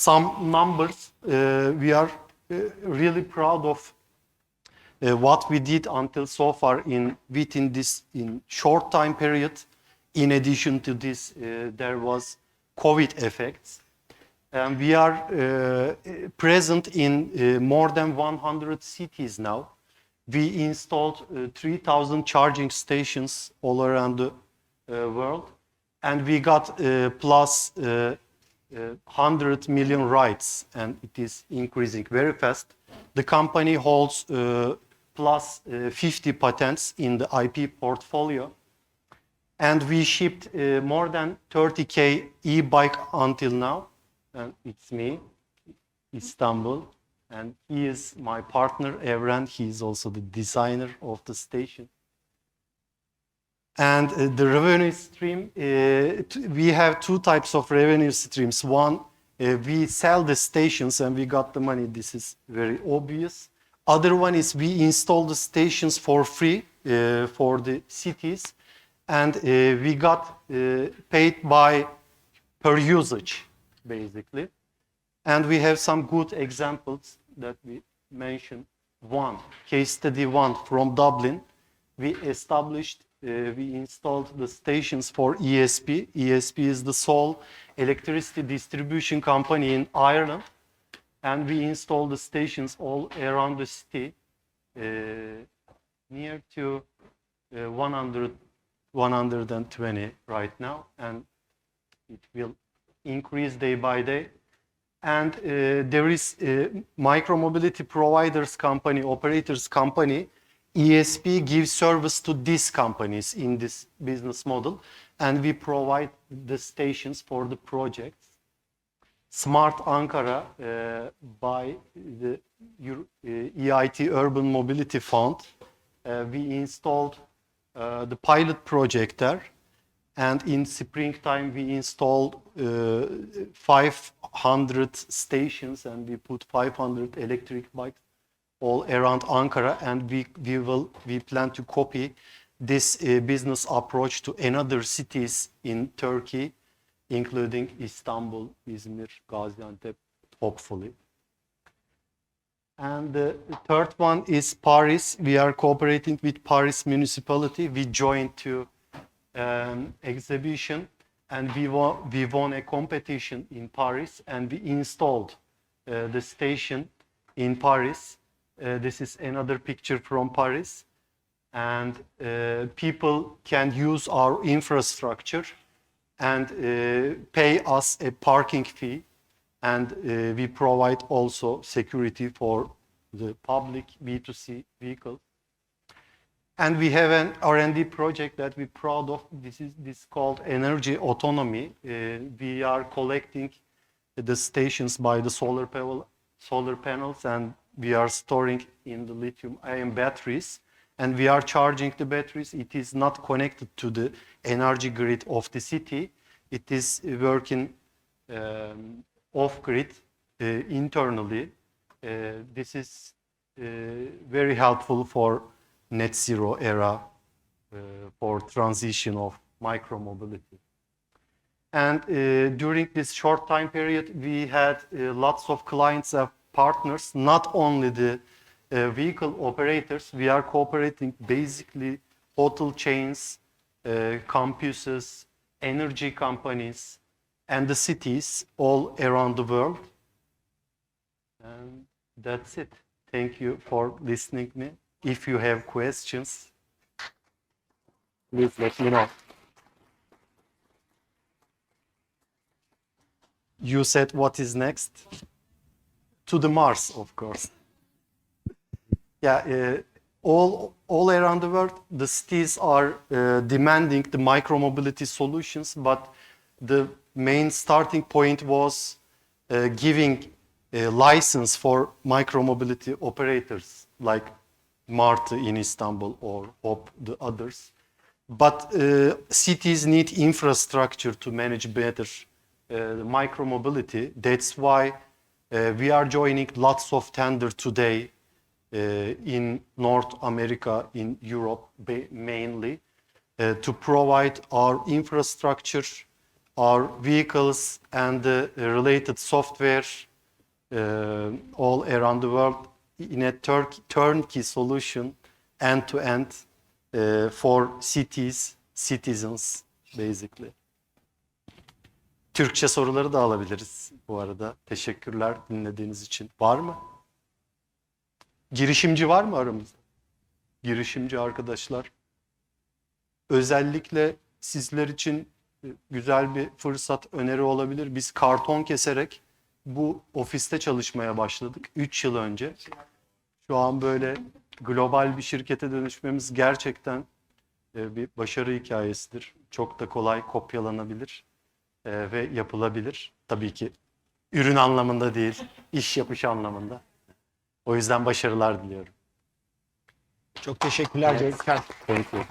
some numbers. Uh, we are uh, really proud of uh, what we did until so far in within this in short time period. In addition to this, there was COVID effects. And we are present in more than 100 cities now. We installed uh, 3,000 charging stations all around the world, and we got plus 100 million rights, and it is increasing very fast. The company holds uh, plus uh, 50 patents in the IP portfolio, and we shipped uh, more than 30k e-bike until now. And it's me, Istanbul, and he is my partner, Evren. He is also the designer of the station. And uh, the revenue stream, uh, we have two types of revenue streams. One, uh, we sell the stations and we got the money. This is very obvious. Other one is we install the stations for free uh, for the cities, and we got paid by per usage, basically. And we have some good examples that we mentioned. One, case study one from Dublin. We established, uh, we installed the stations for ESP. ESP is the sole electricity distribution company in Ireland. And we installed the stations all around the city, uh, near to uh, 100, 120 right now. And it will increase day by day and uh, there is a micromobility providers company operators company esp gives service to these companies in this business model and we provide the stations for the projects. Smart ankara uh, by the uh, eit urban mobility fund uh, we installed uh, the pilot project there. And in springtime we installed uh, 500 stations and we put 500 electric bikes all around Ankara and we, we will we plan to copy this uh, business approach to another cities in Turkey including Istanbul, Izmir, Gaziantep hopefully. And the third one is Paris. We are cooperating with Paris municipality. We joined to um, exhibition and we won, we won a competition in Paris and we installed uh, the station in Paris. Uh, this is another picture from Paris. And uh, people can use our infrastructure and uh, pay us a parking fee. And we provide also security for the public B2C vehicles. And we have an R&D project that we're proud of. This is this called energy autonomy. We are collecting the stations by the solar panels, and we are storing in the lithium-ion batteries. And we are charging the batteries. It is not connected to the energy grid of the city. It is working um, off-grid uh, internally. Uh, this is uh, very helpful for net zero era uh, for transition of micromobility. And uh, during this short time period, we had uh, lots of clients partners, not only the uh, vehicle operators, we are cooperating basically hotel chains, uh, campuses, energy companies, and the cities all around the world. And that's it. Thank you for listening me. If you have questions, please let me know. You said what is next? To the Mars, of course. Yeah, uh, all all around the world, the cities are uh, demanding the micromobility solutions, but the main starting point was uh, giving a license for micromobility operators like Mart in Istanbul or the others. But uh, cities need infrastructure to manage better uh, micromobility. That's why we are joining lots of tender today uh, in North America, in Europe mainly, uh, to provide our infrastructure, our vehicles and the related software uh, all around the world in a tur- turnkey solution, end to end, uh, for cities, citizens, basically. Türkçe soruları da alabiliriz bu arada. Teşekkürler dinlediğiniz için. Var mı? Girişimci var mı aramızda? Girişimci arkadaşlar. Özellikle sizler için e, güzel bir fırsat öneri olabilir. Biz karton keserek bu ofiste çalışmaya başladık 3 yıl önce. Şu an böyle global bir şirkete dönüşmemiz gerçekten e, bir başarı hikayesidir. Çok da kolay kopyalanabilir e, ve yapılabilir. Tabii ki ürün anlamında değil, iş yapış anlamında. O yüzden başarılar diliyorum. Çok teşekkürler Cenk. Thank you.